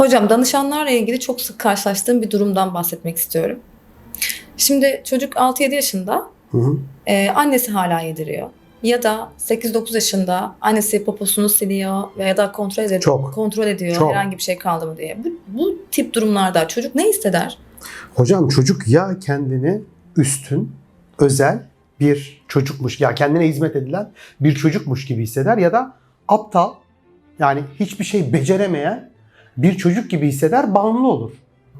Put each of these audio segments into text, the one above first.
Hocam danışanlarla ilgili çok sık karşılaştığım bir durumdan bahsetmek istiyorum. Şimdi çocuk 6-7 yaşında Hı hı. e, annesi hala yediriyor. Ya da 8-9 yaşında annesi poposunu siliyor veya da kontrol ediyor, Çok. kontrol ediyor Çok. herhangi bir şey kaldı mı diye. Bu, bu tip durumlarda çocuk ne hisseder? Hocam çocuk ya kendini üstün, özel bir çocukmuş ya kendine hizmet edilen bir çocukmuş gibi hisseder ya da aptal yani hiçbir şey beceremeyen bir çocuk gibi hisseder, bağımlı olur.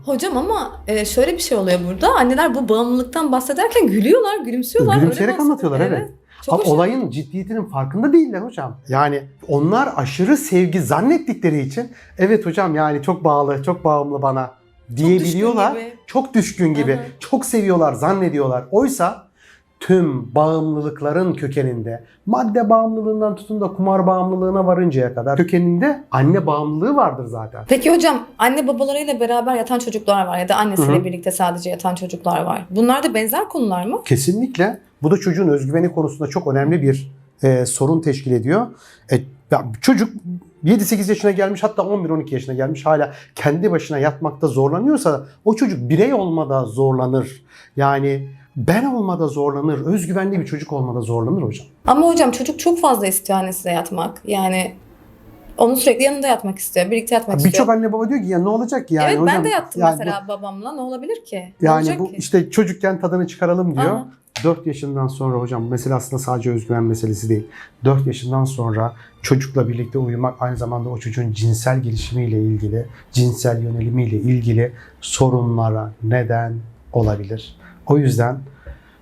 Hocam ama e, şöyle bir şey oluyor burada. Anneler bu bağımlılıktan bahsederken gülüyorlar, gülümsüyorlar. Gülümseyerek anlatıyorlar evet. Çok Ama hoş. olayın ciddiyetinin farkında değiller hocam. Yani onlar aşırı sevgi zannettikleri için evet hocam yani çok bağlı, çok bağımlı bana diyebiliyorlar. düşkün gibi. Çok düşkün gibi, çok seviyorlar zannediyorlar. Oysa tüm bağımlılıkların kökeninde madde bağımlılığından tutun da kumar bağımlılığına varıncaya kadar kökeninde anne bağımlılığı vardır zaten. Peki hocam anne babalarıyla beraber yatan çocuklar var ya da annesiyle Hı hı. birlikte sadece yatan çocuklar var. Bunlar da benzer konular mı? Kesinlikle bu da çocuğun özgüveni konusunda çok önemli bir e, sorun teşkil ediyor. E, ya çocuk 7-8 yaşına gelmiş hatta 11-12 yaşına gelmiş hala kendi başına yatmakta zorlanıyorsa o çocuk birey olmada zorlanır. Yani ben olmada zorlanır, özgüvenli bir çocuk olmada zorlanır hocam. Ama hocam çocuk çok fazla istiyor annesiyle yatmak. Yani onun sürekli yanında yatmak istiyor. Birlikte yatmak Birçok istiyor. anne baba diyor ki ya ne olacak ki yani evet hocam? ben de yattım yani mesela babamla. Ne olabilir ki? Bu, Ne yani bu ki? işte çocukken tadını çıkaralım diyor. Aha. 4 yaşından sonra hocam mesele aslında sadece özgüven meselesi değil. 4 yaşından sonra çocukla birlikte uyumak aynı zamanda o çocuğun cinsel gelişimiyle ilgili, cinsel yönelimiyle ilgili sorunlara neden olabilir. O yüzden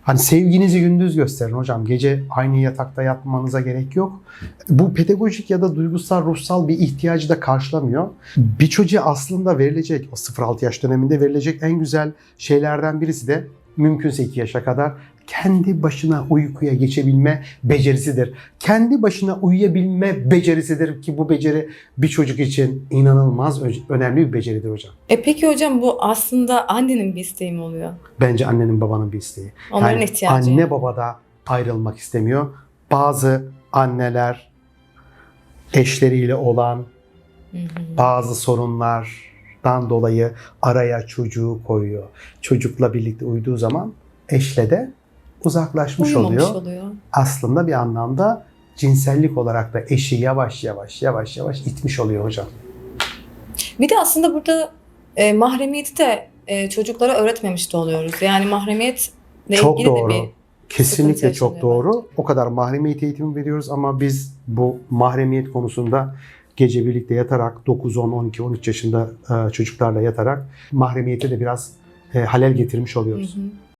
hani sevginizi gündüz gösterin hocam. Gece aynı yatakta yatmanıza gerek yok. Bu pedagojik ya da duygusal, ruhsal bir ihtiyacı da karşılamıyor. Bir çocuğa aslında verilecek, o 0-6 yaş döneminde verilecek en güzel şeylerden birisi de mümkünse 2 yaşa kadar kendi başına uykuya geçebilme becerisidir. Kendi başına uyuyabilme becerisidir ki bu beceri bir çocuk için inanılmaz önemli bir beceridir hocam. E peki hocam bu aslında annenin bir isteği mi oluyor? Bence annenin babanın bir isteği. Onların Yani ihtiyacı. Anne baba da ayrılmak istemiyor. Bazı anneler eşleriyle olan Hı hı. bazı sorunlardan dolayı araya çocuğu koyuyor. Çocukla birlikte uyuduğu zaman eşle de uzaklaşmış Uyumamış oluyor. oluyor. Aslında bir anlamda cinsellik olarak da eşi yavaş yavaş yavaş yavaş itmiş oluyor hocam. Bir de aslında burada e, mahremiyeti de e, çocuklara öğretmemiş de oluyoruz. Yani mahremiyetle Çok doğru. de bir Kesinlikle çok doğru. O kadar mahremiyet eğitimi veriyoruz ama biz bu mahremiyet konusunda gece birlikte yatarak 9, 10, 12, 13 yaşında e, çocuklarla yatarak mahremiyete de biraz e, halel getirmiş Hı oluyoruz. hı.